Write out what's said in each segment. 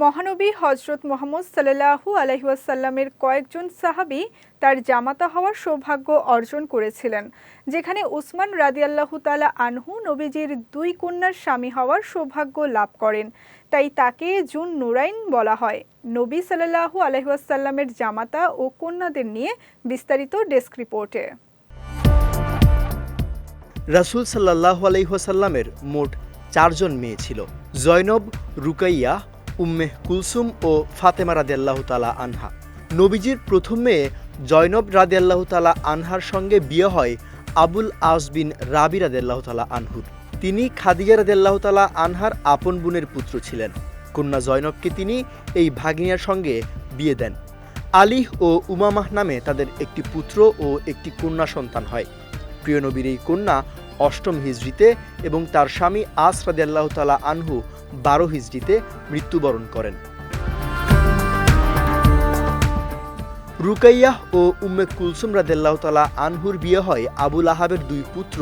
মহানবী হজরত মোহাম্মদ সাল্লাহু আলহিউসাল্লামের কয়েকজন সাহাবি তার জামাতা হওয়ার সৌভাগ্য অর্জন করেছিলেন, যেখানে উসমান রাদিয়াল্লাহু তালা আনহু নবীজির দুই কন্যার স্বামী হওয়ার সৌভাগ্য লাভ করেন। তাই তাকে জুন নুরাইন বলা হয়। নবী সাল্লাহু আলহিউসাল্লামের জামাতা ও কন্যাদের নিয়ে বিস্তারিত ডেস্ক রিপোর্টে। রাসুল সাল্লাহ আলহিহাসাল্লামের মোট চারজন মেয়ে ছিল, জয়নব, রুকাইয়া উম্মেহ কুলসুম ও ফাতেমা রাদিয়াল্লাহ তালা আনহা। নবীজির প্রথম মেয়ে জয়নব রাদিয়াল্লাহ তালা আনহার সঙ্গে বিয়ে হয় আবুল আস বিন রাবি রাদিয়াল্লাহ তালা আনহুর। তিনি খাদিজা রাদিয়াল্লাহ তালা আনহার আপন বোনের পুত্র ছিলেন। কন্যা জয়নবকে তিনি এই ভাগিনিয়ার সঙ্গে বিয়ে দেন। আলিহ ও উমামাহ নামে তাদের একটি পুত্র ও একটি কন্যা সন্তান হয়। প্রিয়নবীর এই কন্যা অষ্টম হিজড়িতে এবং তার স্বামী আস রাদিয়াল্লাহ তালা আনহু বারো হিজড়িতে মৃত্যুবরণ করেন। রুকাইয়াহ ও উম্মে কুলসুম রাদিয়াল্লাহ তালা আনহুর বিয়ে হয় আবুল আহাবের দুই পুত্র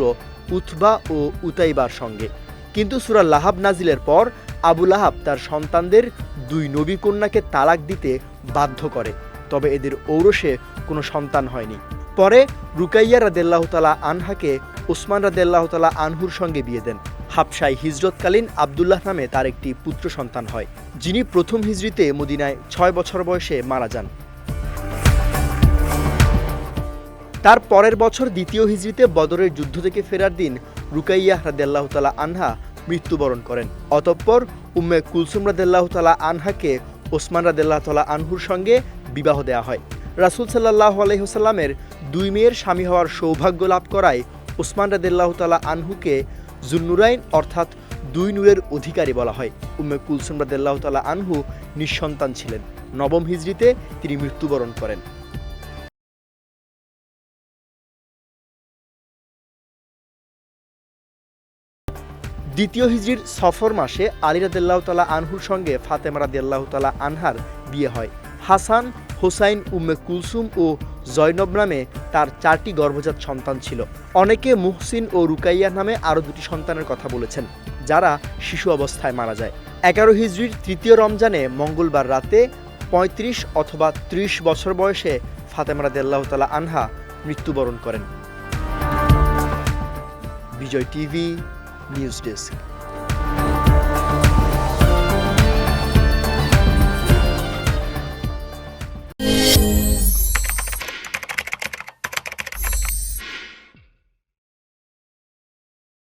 উতবা ও উতাইবার সঙ্গে। কিন্তু সুরা লাহাব নাজিলের পর আবুল আহাব তার সন্তানদের দুই নবী কন্যাকে তালাক দিতে বাধ্য করে, তবে এদের ঔরসে কোনো সন্তান হয়নি। পরে রুকাইয়া রাদেল্লাহ তালা আনহাকে ওসমান রাদেল্লাহ তালা আনহুর সঙ্গে বিয়ে দেন। হাবসাই হিজরতকালীন আবদুল্লাহ নামে তার একটি পুত্র সন্তান হয়, যিনি প্রথম হিজরিতে মদিনায় ছয় বছর বয়সে মারা যান। তার পরের বছর দ্বিতীয় হিজরিতে বদরের যুদ্ধ থেকে ফেরার দিন রুকাইয়া রাদেল্লাহ তালা আনহা মৃত্যুবরণ করেন। অতঃপর উম্মে কুলসুম রাদেল্লাহ তালা আনহাকে ওসমান রাদেল্লাহ তালা আনহুর সঙ্গে বিবাহ দেওয়া হয়। রাসুল সাল্লাহ আলহিহসাল্লামের দুই মেয়ের স্বামী হওয়ার সৌভাগ্য লাভ করায় ওসমান রাদেল্লাহ তালা আনহুকে জুন্নুরাইন অর্থাৎ দুই নূরের অধিকারী বলা হয়। উম্মে কুলসুম রাদেল্লাহ তালা আনহু নিঃসন্তান ছিলেন। নবম হিজড়িতে তিনি মৃত্যুবরণ করেন। দ্বিতীয় হিজরির সফর মাসে আলী রাদিল্লাহ তালা আনহুর সঙ্গে ফাতেমা রাদিয়াল্লাহ তালা আনহার বিয়ে হয়। হাসান, হোসাইন, উম্মে কুলসুম ও জয়নব নামে তার চারটি গর্ভজাত সন্তান ছিল। অনেকে মুহসিন ও রুকাইয়া নামে আরও দুটি সন্তানের কথা বলেছেন, যারা শিশু অবস্থায় মারা যায়। এগারো হিজরির তৃতীয় রমজানে মঙ্গলবার রাতে পঁয়ত্রিশ অথবা ত্রিশ বছর বয়সে ফাতেমা রাদিয়াল্লাহ তালা আনহা মৃত্যুবরণ করেন। Bijoy TV, news desk.